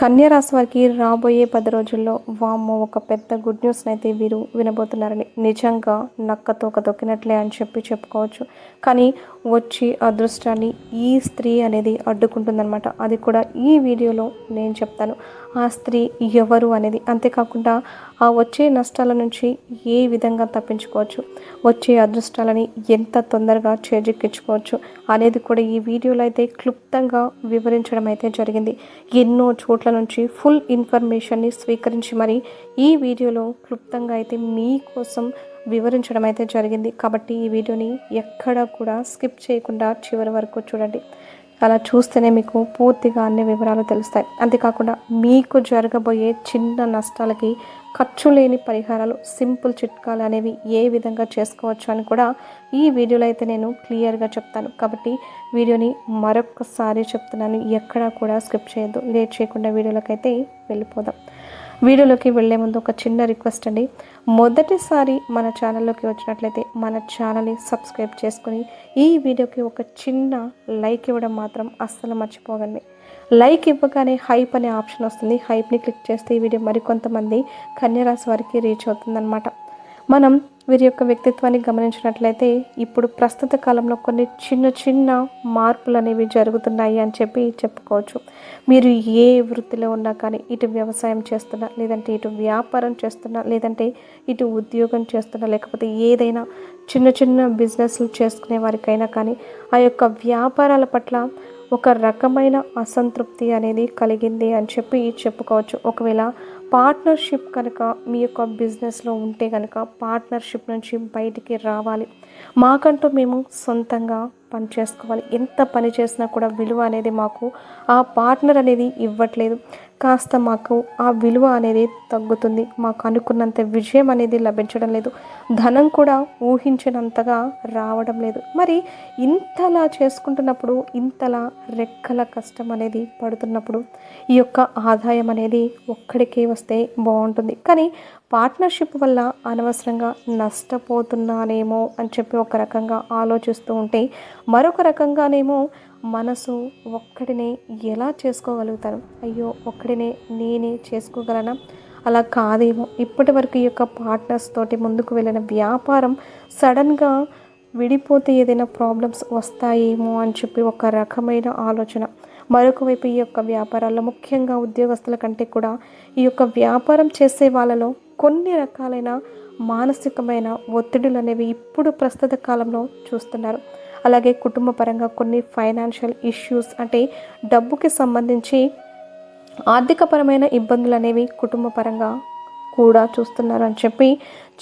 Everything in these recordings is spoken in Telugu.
కన్యరాశి వారికి రాబోయే పది రోజుల్లో వామ్మో ఒక పెద్ద గుడ్ న్యూస్ అయితే వీరు వినబోతున్నారని నిజంగా నక్కతో ఒక దొక్కినట్లే అని చెప్పి చెప్పుకోవచ్చు. కానీ వచ్చి అదృష్టాన్ని ఈ స్త్రీ అనేది అడ్డుకుంటుందన్నమాట. అది కూడా ఈ వీడియోలో నేను చెప్తాను. ఆ స్త్రీ ఎవరు అనేది. అంతేకాకుండా ఆ వచ్చే నష్టాల నుంచి ఏ విధంగా తప్పించుకోవచ్చు? వచ్చే అదృష్టాలని ఎంత తొందరగా చేజిక్కించుకోవచ్చు అనేది కూడా ఈ వీడియోలో అయితే క్లుప్తంగా వివరించడం అయితే జరిగింది. ఎన్నో చోట్ల నుంచి ఫుల్ ఇన్ఫర్మేషన్ని స్వీకరించి మరి ఈ వీడియోలో క్లుప్తంగా అయితే మీకోసం వివరించడం అయితే జరిగింది. కాబట్టి ఈ వీడియోని ఎక్కడా కూడా స్కిప్ చేయకుండా చివరి వరకు చూడండి. అలా చూస్తేనే మీకు పూర్తిగా అన్ని వివరాలు తెలుస్తాయి. అంతేకాకుండా మీకు జరగబోయే చిన్న నష్టాలకి ఖర్చు లేని పరిహారాలు సింపుల్ చిట్కాలు అనేవి ఏ విధంగా చేసుకోవచ్చు అని కూడా ఈ వీడియోలో అయితే నేను క్లియర్గా చెప్తాను. కాబట్టి వీడియోని మరొకసారి చెప్తున్నాను. ఎక్కడా కూడా స్కిప్ చేయొద్దు. లేట్ చేయకుండా వీడియోలోకి అయితే వెళ్ళిపోదాం. వీడియోలోకి వెళ్ళే ముందు ఒక చిన్న రిక్వెస్ట్ అండి. మొదటిసారి మన ఛానల్లోకి వచ్చినట్లయితే మన ఛానల్ని సబ్స్క్రైబ్ చేసుకుని ఈ వీడియోకి ఒక చిన్న లైక్ ఇవ్వడం మాత్రం అస్సలు మర్చిపోకండి. లైక్ ఇవ్వగానే హైప్ అనే ఆప్షన్ వస్తుంది. హైప్ని క్లిక్ చేస్తే ఈ వీడియో మరికొంతమంది కన్యరాశి వారికి రీచ్ అవుతుందన్నమాట. మనం వీరి యొక్క వ్యక్తిత్వాన్ని గమనించినట్లయితే ఇప్పుడు ప్రస్తుత కాలంలో కొన్ని చిన్న చిన్న మార్పులు అనేవి జరుగుతున్నాయి అని చెప్పి చెప్పుకోవచ్చు. మీరు ఏ వృత్తిలో ఉన్నా కానీ ఇటు వ్యవసాయం చేస్తున్నా లేదంటే ఇటు వ్యాపారం చేస్తున్నా లేదంటే ఇటు ఉద్యోగం చేస్తున్నా లేకపోతే ఏదైనా చిన్న చిన్న బిజినెస్లు చేసుకునే వారికైనా కానీ ఆ యొక్క వ్యాపారాల పట్ల ఒక రకమైన అసంతృప్తి అనేది కలిగింది అని చెప్పి చెప్పుకోవచ్చు. ఒకవేళ పార్ట్నర్షిప్ కనుక మీ యొక్క బిజినెస్లో ఉంటే కనుక పార్ట్నర్షిప్ నుంచి బయటికి రావాలి. మాకంటూ మేము సొంతంగా పని చేసుకోవాలి. ఎంత పని చేసినా కూడా విలువ అనేది మాకు ఆ పార్ట్నర్ అనేది ఇవ్వట్లేదు. కాస్త మాకు ఆ విలువ అనేది తగ్గుతుంది. మాకు అనుకున్నంత విజయం అనేది లభించడం లేదు. ధనం కూడా ఊహించినంతగా రావడం లేదు. మరి ఇంతలా చేసుకుంటున్నప్పుడు ఇంతలా రెక్కల కష్టం అనేది పడుతున్నప్పుడు ఈ యొక్క ఆదాయం అనేది ఒక్కడికే వస్తే బాగుంటుంది. కానీ పార్ట్నర్షిప్ వల్ల అనవసరంగా నష్టపోతున్నానేమో అని చెప్పి ఒక రకంగా ఆలోచిస్తూ ఉంటే మరొక రకంగానేమో మనసు ఒక్కడినే ఎలా చేసుకోగలుగుతాను అయ్యో ఒక్కడినే నేనే చేసుకోగలనా? అలా కాదేమో. ఇప్పటి వరకు ఈ యొక్క పార్ట్నర్స్ తోటి ముందుకు వెళ్ళిన వ్యాపారం సడన్గా విడిపోతే ఏదైనా ప్రాబ్లమ్స్ వస్తాయేమో అని చెప్పి ఒక రకమైన ఆలోచన. మరొక వైపు ఈ యొక్క వ్యాపారాల్లో ముఖ్యంగా ఉద్యోగస్తుల కంటే కూడా ఈ యొక్క వ్యాపారం చేసే వాళ్ళలో కొన్ని రకాలైన మానసికమైన ఒత్తిడులు అనేవి ఇప్పుడు ప్రస్తుత కాలంలో చూస్తున్నారు. అలాగే కుటుంబ పరంగా కొన్ని ఫైనాన్షియల్ ఇష్యూస్ అంటే డబ్బుకి సంబంధించి ఆర్థికపరమైన ఇబ్బందులు అనేవి కుటుంబ పరంగా కూడా చూస్తున్నారు అని చెప్పి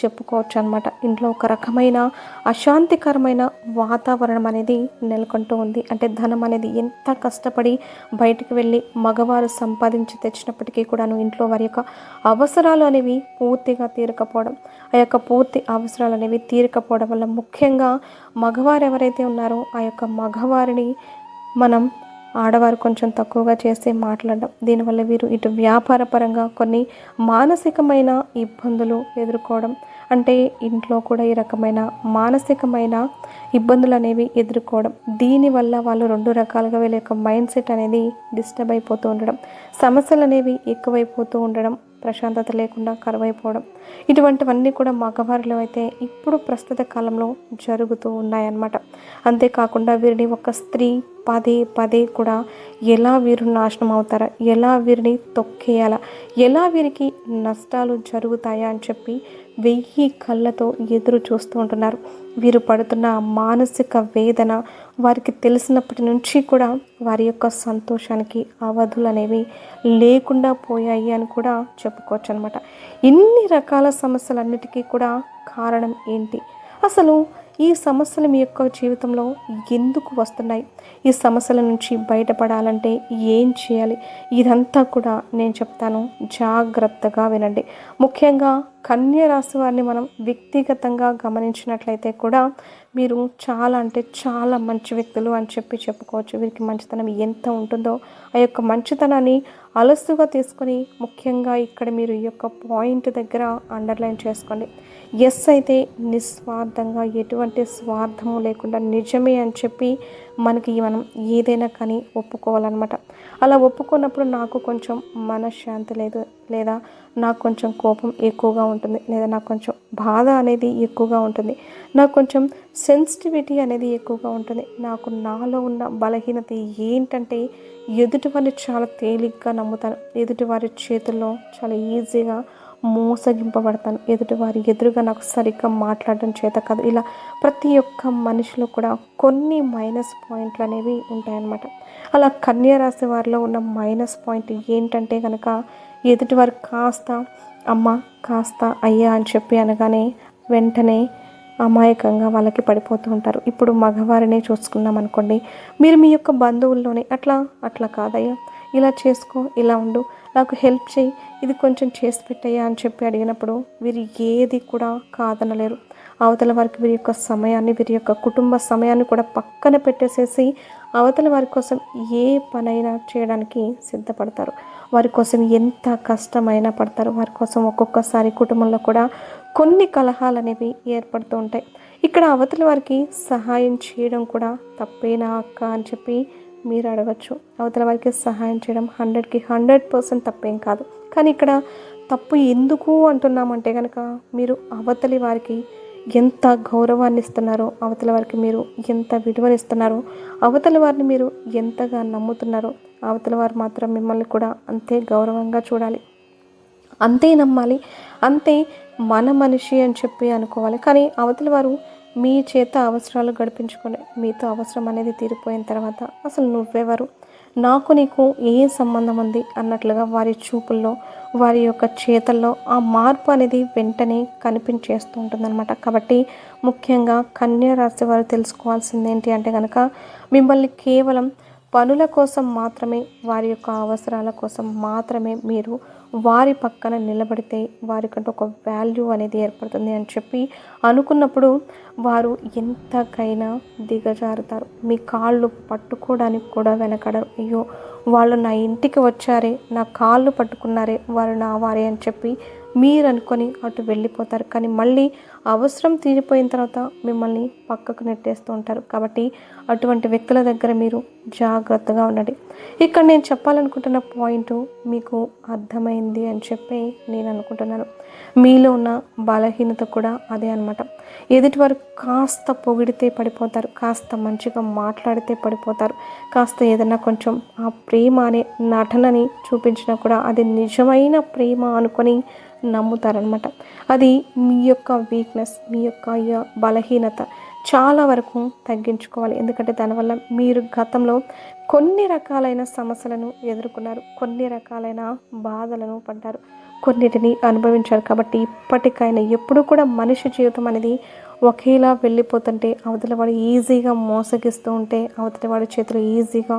చెప్పుకోవచ్చు అనమాట ఇంట్లో ఒక రకమైన అశాంతికరమైన వాతావరణం అనేది నెలకొంటూ ఉంది. అంటే ధనం అనేది ఎంత కష్టపడి బయటికి వెళ్ళి మగవారు సంపాదించి తెచ్చినప్పటికీ కూడాను ఇంట్లో వారి యొక్క అవసరాలు అనేవి పూర్తిగా తీరకపోవడం ఆ యొక్క పూర్తి అవసరాలు అనేవి తీరకపోవడం వల్ల ముఖ్యంగా మగవారు ఎవరైతే ఉన్నారో ఆ యొక్క మగవారిని మనం ఆడవారు కొంచెం తక్కువగా చేస్తే మాట్లాడడం. దీనివల్ల వీరు ఇటు వ్యాపారపరంగా కొన్ని మానసికమైన ఇబ్బందులు ఎదుర్కోవడం. అంటే ఇంట్లో కూడా ఈ రకమైన మానసికమైన ఇబ్బందులు అనేవి ఎదుర్కోవడం. దీనివల్ల వాళ్ళు రెండు రకాలుగా వీళ్ళ యొక్క మైండ్ సెట్ అనేది డిస్టర్బ్ అయిపోతూ ఉండడం. సమస్యలు అనేవి ఎక్కువైపోతూ ఉండడం. ప్రశాంతత లేకుండా కరువైపోవడం. ఇటువంటివన్నీ కూడా మగవారిలో అయితే ఇప్పుడు ప్రస్తుత కాలంలో జరుగుతూ ఉన్నాయన్నమాట. అంతేకాకుండా వీరిని ఒక స్త్రీ పదే పదే కూడా ఎలా వీరు నాశనం అవుతారా? ఎలా వీరిని తొక్కేయాలా? ఎలా వీరికి నష్టాలు జరుగుతాయా అని చెప్పి వెయ్యి కళ్ళతో ఎదురు చూస్తూ ఉంటున్నారు. వీరు పడుతున్న మానసిక వేదన వారికి తెలిసినప్పటి నుంచి కూడా వారి యొక్క సంతోషానికి అవధులు అనేవి లేకుండా పోయాయి అని కూడా చెప్పుకోవచ్చు అనమాట ఇన్ని రకాల సమస్యలన్నిటికీ కూడా కారణం ఏంటి? అసలు ఈ సమస్యలు మీ యొక్క జీవితంలో ఎందుకు వస్తున్నాయి? ఈ సమస్యల నుంచి బయటపడాలంటే ఏం చేయాలి? ఇదంతా కూడా నేను చెప్తాను జాగ్రత్తగా వినండి. ముఖ్యంగా కన్య రాశి వారిని మనం వ్యక్తిగతంగా గమనించినట్లయితే కూడా మీరు చాలా అంటే చాలా మంచి వ్యక్తులు అని చెప్పి చెప్పుకోవచ్చు. వీరికి మంచితనం ఎంత ఉంటుందో ఆ యొక్క మంచితనాన్ని అలసుగా తీసుకొని ముఖ్యంగా ఇక్కడ మీరు ఈ యొక్క పాయింట్ దగ్గర అండర్లైన్ చేసుకోండి. ఎస్ అయితే నిస్వార్థంగా ఎటువంటి స్వార్థము లేకుండా నిజమే అని చెప్పి మనకి మనం ఏదైనా కానీ ఒప్పుకోవాలన్నమాట. అలా ఒప్పుకున్నప్పుడు నాకు కొంచెం మనశ్శాంతి లేదు లేదా నాకు కొంచెం కోపం ఎక్కువగా ఉంటుంది లేదా నాకు కొంచెం బాధ అనేది ఎక్కువగా ఉంటుంది. నాకు కొంచెం సెన్సిటివిటీ అనేది ఎక్కువగా ఉంటుంది. నాకు నాలో ఉన్న బలహీనత ఏంటంటే ఎదుటివారిని చాలా తేలిగ్గా నమ్ముతాను. ఎదుటివారి చేతుల్లో చాలా ఈజీగా మోసగింపబడతాను. ఎదుటివారి ఎదురుగా నాకు సరిగ్గా మాట్లాడడం చేత కాదు. ఇలా ప్రతి ఒక్క మనిషిలో కూడా కొన్ని మైనస్ పాయింట్లు అనేవి ఉంటాయన్నమాట. అలా కన్యా రాశి వారిలో ఉన్న మైనస్ పాయింట్ ఏంటంటే కనుక ఎదుటివారు కాస్త అమ్మ కాస్త అయ్యా అని చెప్పి అనగానే వెంటనే అమాయకంగా వాళ్ళకి పడిపోతూ ఉంటారు. ఇప్పుడు మగవారినే చూసుకున్నాం అనుకోండి. మీరు మీ యొక్క బంధువుల్లోనే అట్లా అట్లా కాదయ్యా. ఇలా చేసుకో ఇలా ఉండు. నాకు హెల్ప్ చేయి ఇది కొంచెం చేసి పెట్టయ్యా అని చెప్పి అడిగినప్పుడు వీరు ఏది కూడా కాదనలేరు. అవతల వారికి వీరి యొక్క సమయాన్ని వీరి యొక్క కుటుంబ సమయాన్ని కూడా పక్కన పెట్టేసేసి అవతల వారి కోసం ఏ పనైనా చేయడానికి సిద్ధపడతారు. వారి కోసం ఎంత కష్టమైనా పడతారు. వారి కోసం ఒక్కొక్కసారి కుటుంబంలో కూడా కొన్ని కలహాలు అనేవి ఏర్పడుతూ ఉంటాయి. ఇక్కడ అవతల వారికి సహాయం చేయడం కూడా తప్పేనా అక్క అని చెప్పి మీరు అడగచ్చు. అవతల వారికి సహాయం చేయడం హండ్రెడ్కి హండ్రెడ్ పర్సెంట్ తప్పేం కాదు. కానీ ఇక్కడ తప్పు ఎందుకు అంటున్నామంటే కనుక మీరు అవతలి వారికి ఎంత గౌరవాన్ని ఇస్తున్నారో అవతల వారికి మీరు ఎంత విలువనిస్తున్నారో అవతల వారిని మీరు ఎంతగా నమ్ముతున్నారో అవతల వారు మాత్రం మిమ్మల్ని కూడా అంతే గౌరవంగా చూడాలి. అంతే నమ్మాలి. అంతే మన మనిషి అని చెప్పి అనుకోవాలి. కానీ అవతల వారు మీ చేత అవసరాలు గడిపించుకునే మీతో అవసరం అనేది తీరిపోయిన తర్వాత అసలు నువ్వెవరు? నాకు నీకు ఏ సంబంధం ఉంది? అన్నట్లుగా వారి చూపుల్లో వారి యొక్క చేతల్లో ఆ మార్పు అనేది వెంటనే కనిపించేస్తూ ఉంటుందన్నమాట. కాబట్టి ముఖ్యంగా కన్యా రాశి వారు తెలుసుకోవాల్సింది ఏంటి అంటే కనుక మిమ్మల్ని కేవలం పనుల కోసం మాత్రమే వారి యొక్క అవసరాల కోసం మాత్రమే మీరు వారి పక్కన నిలబడితే వారికంటే ఒక వాల్యూ అనేది ఏర్పడుతుంది అని చెప్పి అనుకున్నప్పుడు వారు ఎంతకైనా దిగజారుతారు. మీ కాళ్ళు పట్టుకోవడానికి కూడా వెనకడరు. అయ్యో వాళ్ళు నా ఇంటికి వచ్చారే నా కాళ్ళు పట్టుకున్నారే వారు నా వారే అని చెప్పి మీరు అనుకొని అటు వెళ్ళిపోతారు. కానీ మళ్ళీ అవసరం తీరిపోయిన తర్వాత మిమ్మల్ని పక్కకు నెట్టేస్తూ ఉంటారు. కాబట్టి అటువంటి వ్యక్తుల దగ్గర మీరు జాగ్రత్తగా ఉండండి. ఇక్కడ నేను చెప్పాలనుకుంటున్న పాయింట్ మీకు అర్థమైంది అని చెప్పి నేను అనుకుంటున్నాను. మీలో ఉన్న బలహీనత కూడా అదే అనమాట ఎదుటివారు కాస్త పొగిడితే పడిపోతారు. కాస్త మంచిగా మాట్లాడితే పడిపోతారు. కాస్త ఏదైనా కొంచెం ఆ ప్రేమ అనే నటనని చూపించినా కూడా అది నిజమైన ప్రేమ అనుకొని నమ్ముతారనమాట అది మీ యొక్క వీక్నెస్ మీ యొక్క బలహీనత చాలా వరకు తగ్గించుకోవాలి. ఎందుకంటే దానివల్ల మీరు గతంలో కొన్ని రకాలైన సమస్యలను ఎదుర్కొన్నారు కొన్ని రకాలైన బాధలను పడ్డారు కొన్నిటిని అనుభవించారు. కాబట్టి ఇప్పటికైనా ఎప్పుడు కూడా మనిషి జీవితం అనేది ఒకేలా వెళ్ళిపోతుంటే అవతల వాడు ఈజీగా మోసగిస్తూ ఉంటే అవతల వాడి చేతులు ఈజీగా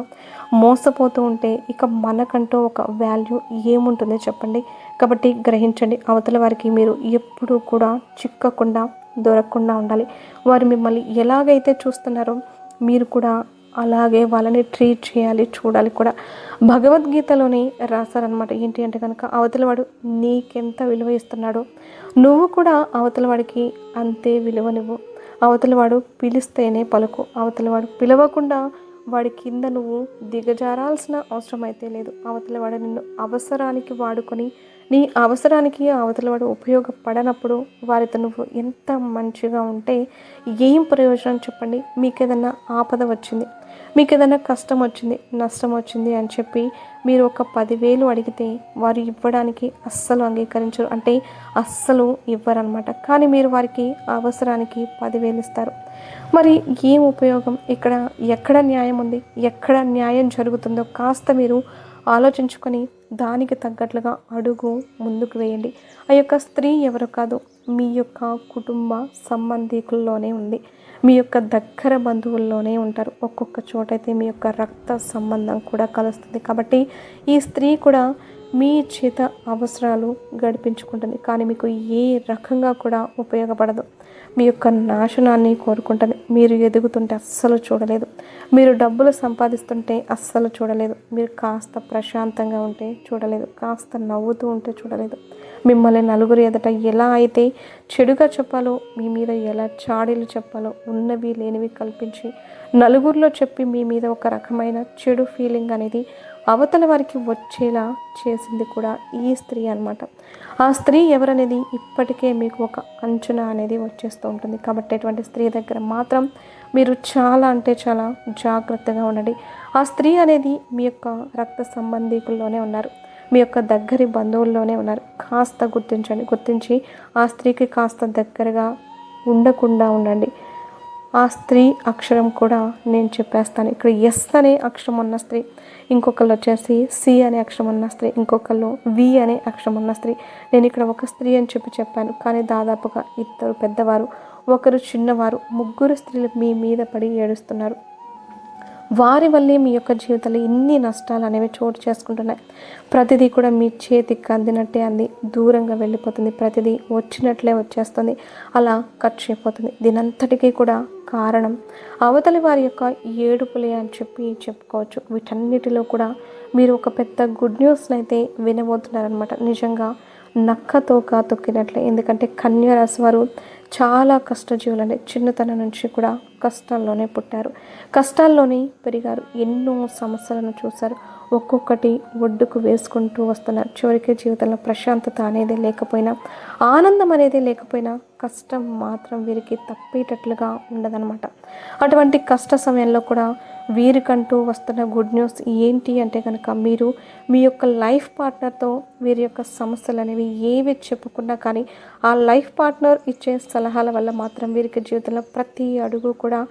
మోసపోతూ ఉంటే ఇక మనకంటూ ఒక వాల్యూ ఏముంటుందో చెప్పండి? కాబట్టి గ్రహించండి అవతల వారికి మీరు ఎప్పుడూ కూడా చిక్కకుండా దొరకకుండా ఉండాలి. వారు మిమ్మల్ని ఎలాగైతే చూస్తున్నారో మీరు కూడా అలాగే వాళ్ళని ట్రీట్ చేయాలి చూడాలి కూడా. భగవద్గీతలోని రాశారనమాట ఏంటి అంటే కనుక అవతలవాడు నీకెంత విలువ ఇస్తున్నాడో నువ్వు కూడా అవతలవాడికి అంతే విలువనివ్వు అవతలవాడు పిలిస్తేనే పలుకు అవతలవాడు పిలవకుండా వాడి కింద నువ్వు దిగజారాల్సిన అవసరం అయితే లేదు అవతలవాడు నిన్ను అవసరానికి వాడుకొని నీ అవసరానికి అవతలవాడు ఉపయోగపడనప్పుడు వారితో నువ్వు ఎంత మంచిగా ఉంటే ఏం ప్రయోజనం చెప్పండి? మీకు ఏదైనా ఆపద వచ్చింది? మీకు ఏదైనా కష్టం వచ్చింది? నష్టం వచ్చింది అని చెప్పి మీరు ఒక పదివేలు అడిగితే వారు ఇవ్వడానికి అస్సలు అంగీకరించరు. అంటే అస్సలు ఇవ్వరనమాట కానీ మీరు వారికి అవసరానికి పదివేలు ఇస్తారు. మరి ఏం ఉపయోగం? ఇక్కడ ఎక్కడ న్యాయం ఉంది? ఎక్కడ న్యాయం జరుగుతుందో కాస్త మీరు ఆలోచించుకొని దానికి తగ్గట్లుగా అడుగు ముందుకు వేయండి. ఆ యొక్క స్త్రీ ఎవరు కాదు మీ యొక్క కుటుంబ సంబంధికుల్లోనే ఉంది. మీ యొక్క దగ్గర బంధువుల్లోనే ఉంటారు. ఒక్కొక్క చోటైతే మీ యొక్క రక్త సంబంధం కూడా కలుస్తుంది. కాబట్టి ఈ స్త్రీ కూడా మీ చేత అవసరాలు గడిపించుకుంటుంది. కానీ మీకు ఏ రకంగా కూడా ఉపయోగపడదు. మీ యొక్క నాశనాన్ని కోరుకుంటుంది. మీరు ఎదుగుతుంటే అస్సలు చూడలేదు. మీరు డబ్బులు సంపాదిస్తుంటే అస్సలు చూడలేదు. మీరు కాస్త ప్రశాంతంగా ఉంటే చూడలేదు. కాస్త నవ్వుతూ ఉంటే చూడలేదు. మిమ్మల్ని నలుగురు ఎదుట ఎలా అయితే చెడుగా చెప్పాలో మీ మీద ఎలా చాడీలు చెప్పాలో ఉన్నవి లేనివి కల్పించి నలుగురిలో చెప్పి మీ మీద ఒక రకమైన చెడు ఫీలింగ్ అనేది అవతల వారికి వచ్చేలా చేసింది కూడా ఈ స్త్రీ అన్నమాట. ఆ స్త్రీ ఎవరనేది ఇప్పటికే మీకు ఒక అంచనా అనేది వచ్చేస్తూ ఉంటుంది. కాబట్టి అటువంటి స్త్రీ దగ్గర మాత్రం మీరు చాలా అంటే చాలా జాగ్రత్తగా ఉండండి. ఆ స్త్రీ అనేది మీ యొక్క రక్త సంబంధికుల్లోనే ఉన్నారు. మీ యొక్క దగ్గరి బంధువుల్లోనే ఉన్నారు. కాస్త గుర్తించండి. గుర్తించి ఆ స్త్రీకి కాస్త దగ్గరగా ఉండకుండా ఉండండి. ఆ స్త్రీ అక్షరం కూడా నేను చెప్పేస్తాను. ఇక్కడ ఎస్ అనే అక్షరం ఉన్న స్త్రీ ఇంకొకళ్ళు వచ్చేసి సి అనే అక్షరం ఉన్న స్త్రీ ఇంకొకళ్ళు వి అనే అక్షరం ఉన్న స్త్రీ. నేను ఇక్కడ ఒక స్త్రీ అని చెప్పి చెప్పాను. కానీ దాదాపుగా ఇద్దరు పెద్దవారు ఒకరు చిన్నవారు ముగ్గురు స్త్రీలు మీ మీద పడి ఏడుస్తున్నారు. వారి వల్లే మీ యొక్క జీవితంలో ఇన్ని నష్టాలు అనేవి చోటు చేసుకుంటున్నాయి. ప్రతిదీ కూడా మీ చేతికి అందినట్టే అంది. దూరంగా వెళ్ళిపోతుంది. ప్రతిదీ వచ్చినట్లే వచ్చేస్తుంది. అలా ఖర్చు అయిపోతుంది. దీనంతటికీ కూడా కారణం. అవతలి వారి యొక్క ఏడుపులే అని చెప్పి చెప్పుకోవచ్చు. వీటన్నిటిలో కూడా మీరు ఒక పెద్ద గుడ్ న్యూస్ని అయితే వినబోతున్నారనమాట నిజంగా నక్కతోక తొక్కినట్లే. ఎందుకంటే కన్యా రాశి వారు చాలా కష్టజీవులండి. చిన్నతనం నుంచి కూడా కష్టాల్లోనే పుట్టారు. కష్టాల్లోనే పెరిగారు. ఎన్నో సమస్యలను చూశారు. ఒక్కొక్కటి ఒడ్డుకు వేసుకుంటూ వస్తున్నారు చివరికి జీవితంలో ప్రశాంతత అనేది లేకపోయినా ఆనందం అనేది లేకపోయినా కష్టం మాత్రం వీరికి తప్పేటట్లుగా ఉండదనమాట అటువంటి కష్ట సమయంలో కూడా వీరికంటూ వస్తున్న గుడ్ న్యూస్ ఏంటి అంటే కనుక మీరు మీ యొక్క లైఫ్ పార్ట్నర్తో వీరి యొక్క సమస్యలు అనేవి ఏవి చెప్పుకున్నా కానీ ఆ లైఫ్ పార్ట్నర్ ఇచ్చే సలహాల వల్ల మాత్రం వీరికి జీవితంలో ప్రతి అడుగు కూడా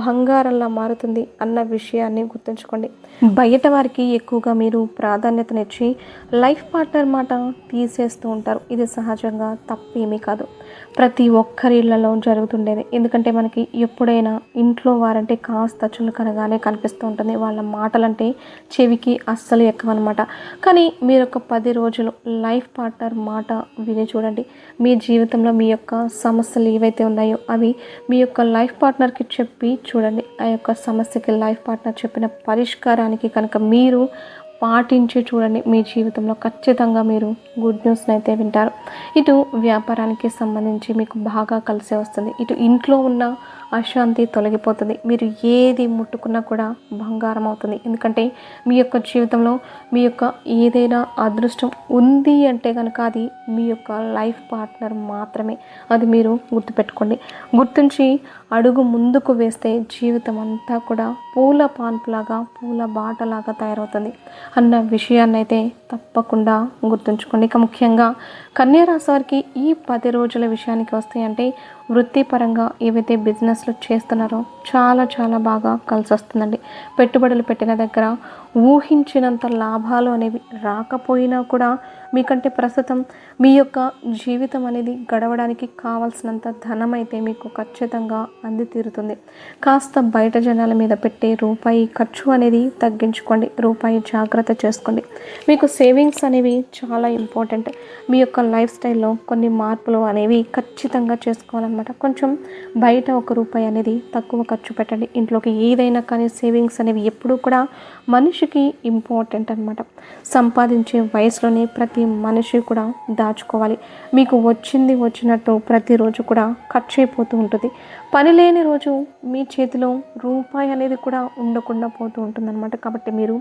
బంగారంలా మారుతుంది అన్న విషయాన్ని గుర్తుంచుకోండి. బయట వారికి ఎక్కువగా మీరు ప్రాధాన్యతనిచ్చి లైఫ్ పార్ట్నర్ మాట తీసేస్తూ ఉంటారు. ఇది సహజంగా తప్పేమీ కాదు. ప్రతి ఒక్కరి ఇళ్ళలో జరుగుతుండేది. ఎందుకంటే మనకి ఎప్పుడైనా ఇంట్లో వారంటే కాస్త చులకనగానే కనిపిస్తూ ఉంటుంది. వాళ్ళ మాటలంటే చెవికి అస్సలు ఎక్కువ అనమాట కానీ మీరు ఒక పది రోజులు లైఫ్ పార్ట్నర్ మాట విని చూడండి. మీ జీవితంలో మీ యొక్క సమస్యలు ఏవైతే ఉన్నాయో అవి మీ యొక్క లైఫ్ పార్ట్నర్కి చెప్పి చూడండి. ఆ యొక్క సమస్యకి లైఫ్ పార్ట్నర్ చెప్పిన పరిష్కారానికి కనుక మీరు పాటించి చూడండి మీ జీవితంలో ఖచ్చితంగా మీరు గుడ్ న్యూస్ని అయితే వింటారు. ఇటు వ్యాపారానికి సంబంధించి మీకు బాగా కలిసి వస్తుంది. ఇటు ఇంట్లో ఉన్న అశాంతి తొలగిపోతుంది. మీరు ఏది ముట్టుకున్నా కూడా బంగారం అవుతుంది. ఎందుకంటే మీ యొక్క జీవితంలో మీ యొక్క ఏదైనా అదృష్టం ఉంది అంటే కనుక అది మీ యొక్క లైఫ్ పార్ట్నర్ మాత్రమే. అది మీరు గుర్తుపెట్టుకోండి. గుర్తుంచి అడుగు ముందుకు వేస్తే జీవితం అంతా కూడా పూల పాన్పులాగా పూల బాటలాగా తయారవుతుంది. అన్న విషయాన్ని అయితే తప్పకుండా గుర్తుంచుకోండి. ఇక ముఖ్యంగా కన్యా రాశి వారికి ఈ పది రోజుల విషయానికి వస్తే అంటే వృత్తిపరంగా ఏవైతే బిజినెస్లు చేస్తున్నారో చాలా చాలా బాగా కలిసి వస్తుందండి పెట్టుబడులు పెట్టిన దగ్గర ఊహించినంత లాభాలు అనేవి రాకపోయినా కూడా మీకంటే ప్రస్తుతం మీ యొక్క జీవితం అనేది గడవడానికి కావాల్సినంత ధనం అయితే మీకు ఖచ్చితంగా అంది తీరుతుంది కాస్త బయట జనాల మీద పెట్టే రూపాయి ఖర్చు అనేది తగ్గించుకోండి. రూపాయి జాగ్రత్త చేసుకోండి. మీకు సేవింగ్స్ అనేవి చాలా ఇంపార్టెంట్. మీ యొక్క లైఫ్ స్టైల్లో కొన్ని మార్పులు అనేవి ఖచ్చితంగా చేసుకోవాలన్నమాట. కొంచెం బయట ఒక రూపాయి అనేది తక్కువ ఖర్చు పెట్టండి. ఇంట్లోకి ఏదైనా కానీ సేవింగ్స్ అనేవి ఎప్పుడూ కూడా మనిషి మనిషికి ఇంపార్టెంట్ అనమాట సంపాదించే వయసులోనే ప్రతి మనిషి కూడా దాచుకోవాలి. మీకు వచ్చింది వచ్చినట్టు ప్రతిరోజు కూడా ఖర్చు అయిపోతూ ఉంటుంది. పని లేని రోజు మీ చేతిలో రూపాయి అనేది కూడా ఉండకుండా పోతూ ఉంటుందన్నమాట. కాబట్టి మీరు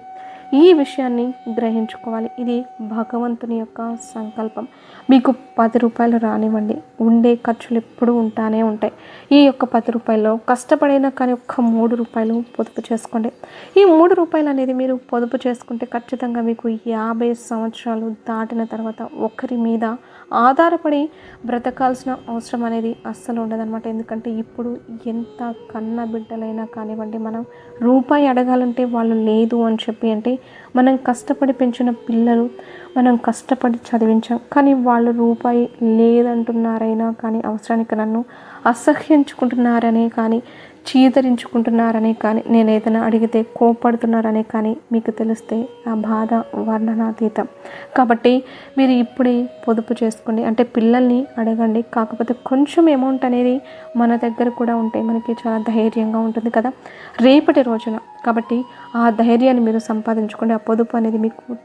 ఈ విషయాన్ని గ్రహించుకోవాలి. ఇది భగవంతుని యొక్క సంకల్పం. మీకు పది రూపాయలు రానివ్వండి. ఉండే ఖర్చులు ఎప్పుడూ ఉంటానే ఉంటాయి. ఈ యొక్క పది రూపాయల్లో కష్టపడైనా కానీ ఒక్క మూడు రూపాయలు పొదుపు చేసుకోండి. ఈ మూడు రూపాయలు అనేది మీరు పొదుపు చేసుకుంటే ఖచ్చితంగా మీకు యాభై సంవత్సరాలు దాటిన తర్వాత ఒకరి మీద ఆధారపడి బ్రతకాల్సిన అవసరం అనేది అస్సలు ఉండదన్నమాట. ఎందుకంటే ఇప్పుడు ఎంత కన్న బిడ్డలైనా కానివ్వండి మనం రూపాయి అడగాలంటే వాళ్ళు లేదు అని చెప్పి అంటే మనం కష్టపడి పెంచిన పిల్లలు మనం కష్టపడి చదివించాం కానీ వాళ్ళు రూపాయి లేదంటున్నారైనా కానీ అవసరానికి నన్ను అసహ్యించుకుంటున్నారనే కానీ చీదరించుకుంటున్నారని కానీ నేను ఏదైనా అడిగితే కోపడుతున్నారని కానీ మీకు తెలిస్తే ఆ బాధ వర్ణనాతీతం. కాబట్టి మీరు ఇప్పుడే పొదుపు చేసుకోండి. అంటే పిల్లల్ని అడగండి. కాకపోతే కొంచెం అమౌంట్ అనేది మన దగ్గర కూడా ఉంటే మనకి చాలా ధైర్యంగా ఉంటుంది కదా. రేపటి రోజున కాబట్టి ఆ ధైర్యాన్ని మీరు సంపాదించుకోండి. ఆ పొదుపు అనేది మీకు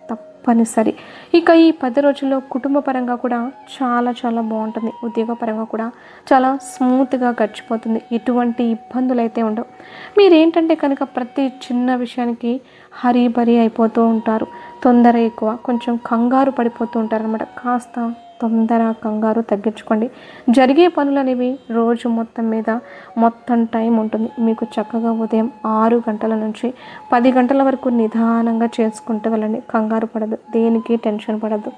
తప్పనిసరి ఇక ఈ పది రోజుల్లో కుటుంబ పరంగా కూడా చాలా చాలా బాగుంటుంది. ఉద్యోగపరంగా కూడా చాలా స్మూత్గా గడిచిపోతుంది. ఎటువంటి ఇబ్బందులు అయితే ఉండవు. మీరేంటంటే కనుక ప్రతి చిన్న విషయానికి హరీబరీ అయిపోతూ ఉంటారు. తొందర ఎక్కువ కొంచెం కంగారు పడిపోతూ ఉంటారనమాట కాస్త తొందర కంగారు తగ్గించుకోండి. జరిగే పనులు అనేవి రోజు మొత్తం మీద మొత్తం టైం ఉంటుంది. మీకు చక్కగా ఉదయం ఆరు గంటల నుంచి పది గంటల వరకు నిదానంగా చేసుకుంటూ వెళ్ళండి. కంగారు పడదు. దేనికి టెన్షన్ పడద్దు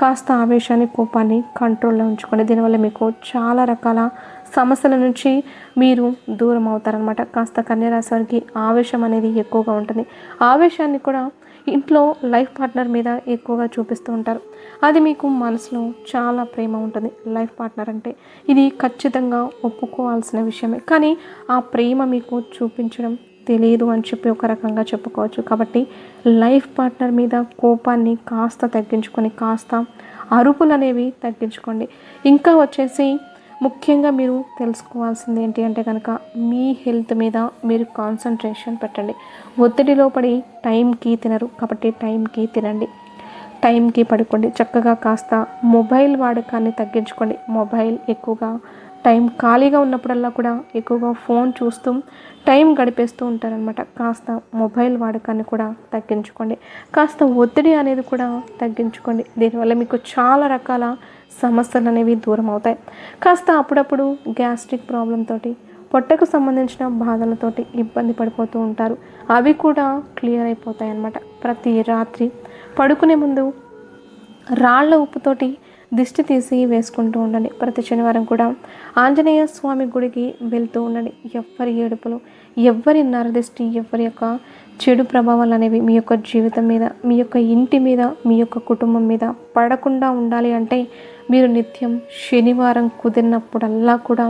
కాస్త ఆవేశాన్ని కోపాన్ని కంట్రోల్లో ఉంచుకోండి. దీనివల్ల మీకు చాలా రకాల సమస్యల నుంచి మీరు దూరం అవుతారనమాట కాస్త కన్యరాశి వారికి ఆవేశం అనేది ఎక్కువగా ఉంటుంది. ఆవేశాన్ని కూడా ఇంట్లో లైఫ్ పార్ట్నర్ మీద ఎక్కువగా చూపిస్తూ ఉంటారు. అది మీకు మనసులో చాలా ప్రేమ ఉంటుంది. లైఫ్ పార్ట్నర్ అంటే ఇది ఖచ్చితంగా ఒప్పుకోవాల్సిన విషయమే. కానీ ఆ ప్రేమ మీకు చూపించడం తెలియదు అని చెప్పి ఒక రకంగా చెప్పుకోవచ్చు. కాబట్టి లైఫ్ పార్ట్నర్ మీద కోపాన్ని కాస్త తగ్గించుకొని కాస్త అరుపులు అనేవి తగ్గించుకోండి. ఇంకా వచ్చేసి ముఖ్యంగా మీరు తెలుసుకోవాల్సింది ఏంటి అంటే కనుక మీ హెల్త్ మీద మీరు కాన్సన్ట్రేషన్ పెట్టండి. ఒత్తిడిలో పడి టైంకి తినరు కాబట్టి టైంకి తినండి. టైంకి పడుకోండి. చక్కగా కాస్త మొబైల్ వాడకాన్ని తగ్గించుకోండి. మొబైల్ ఎక్కువగా టైం ఖాళీగా ఉన్నప్పుడల్లా కూడా ఎక్కువగా ఫోన్ చూస్తూ టైం గడిపేస్తూ ఉంటారనమాట కాస్త మొబైల్ వాడకాన్ని కూడా తగ్గించుకోండి. కాస్త ఒత్తిడి అనేది కూడా తగ్గించుకోండి. దీనివల్ల మీకు చాలా రకాల సమస్యలు అనేవి దూరం అవుతాయి. కాస్త అప్పుడప్పుడు గ్యాస్ట్రిక్ ప్రాబ్లం తోటి పొట్టకు సంబంధించిన బాధలతోటి ఇబ్బంది పడిపోతూ ఉంటారు. అవి కూడా క్లియర్ అయిపోతాయి అన్నమాట ప్రతి రాత్రి పడుకునే ముందు రాళ్ళ ఉప్పుతోటి దిష్టి తీసి వేసుకుంటూ ఉండండి. ప్రతి శనివారం కూడా ఆంజనేయ స్వామి గుడికి వెళ్తూ ఉండండి. ఎవ్వరి ఏడుపులు ఎవ్వరి నరదిష్టి ఎవరి యొక్క చెడు ప్రభావాలు అనేవి మీ యొక్క జీవితం మీద మీ యొక్క ఇంటి మీద మీ యొక్క కుటుంబం మీద పడకుండా ఉండాలి అంటే మీరు నిత్యం శనివారం కుదిరినప్పుడల్లా కూడా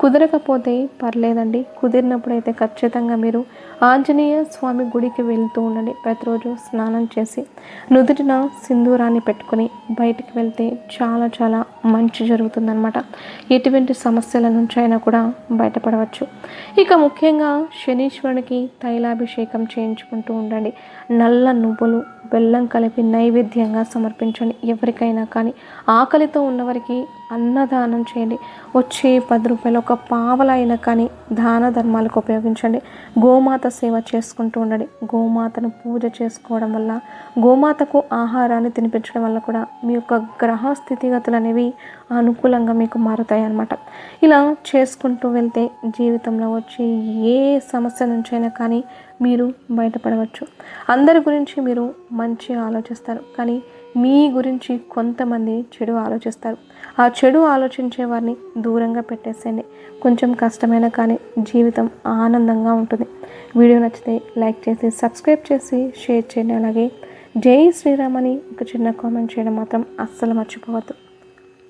కుదరకపోతే పర్లేదండి. కుదిరినప్పుడు అయితే ఖచ్చితంగా మీరు ఆంజనేయ స్వామి గుడికి వెళ్తూ ఉండండి. ప్రతిరోజు స్నానం చేసి నుదుటిన సింధూరాన్ని పెట్టుకొని బయటికి వెళ్తే చాలా చాలా మంచి జరుగుతుందన్నమాట. ఎటువంటి సమస్యల నుంచి అయినా కూడా బయటపడవచ్చు. ఇక ముఖ్యంగా శనీశ్వరునికి తైలాభిషేకం చేయించుకుంటూ ఉండండి. నల్ల నువ్వులు బెల్లం కలిపి నైవేద్యంగా సమర్పించండి ఎవరికైనా కానీ. ఆకలితో ఉన్నవారికి అన్నదానం చేయండి. వచ్చే పది రూపాయలు ఒక పావలైనా కానీ దాన ధర్మాలకు ఉపయోగించండి. గోమాత సేవ చేసుకుంటూ ఉండండి. గోమాతను పూజ చేసుకోవడం వల్ల గోమాతకు ఆహారాన్ని తినిపించడం వల్ల కూడా మీ యొక్క గ్రహ స్థితిగతులు అనేవి అనుకూలంగా మీకు మారుతాయి అన్నమాట ఇలా చేసుకుంటూ వెళ్తే జీవితంలో వచ్చే ఏ సమస్య నుంచైనా కానీ మీరు బయటపడవచ్చు. అందరి గురించి మీరు మంచి ఆలోచిస్తారు. కానీ మీ గురించి కొంతమంది చెడు ఆలోచిస్తారు. ఆ చెడు ఆలోచించే వారిని దూరంగా పెట్టేసేయండి. కొంచెం కష్టమైన కానీ జీవితం ఆనందంగా ఉంటుంది. వీడియో నచ్చితే లైక్ చేసి సబ్స్క్రైబ్ చేసి షేర్ చేయండి. అలాగే జై శ్రీరామ్ అని ఒక చిన్న కామెంట్ చేయడం మాత్రం అస్సలు మర్చిపోవద్దు.